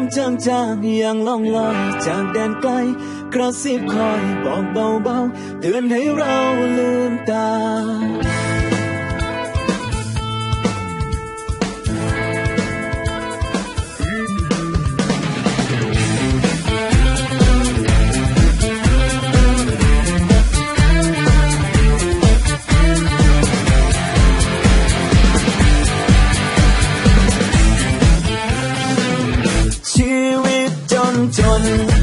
มจางจางอย่างล่องลอยจากแดนไกลกระซิบคอยบอกเบาๆเตือนให้เราลืมตา chân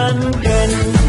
mang chân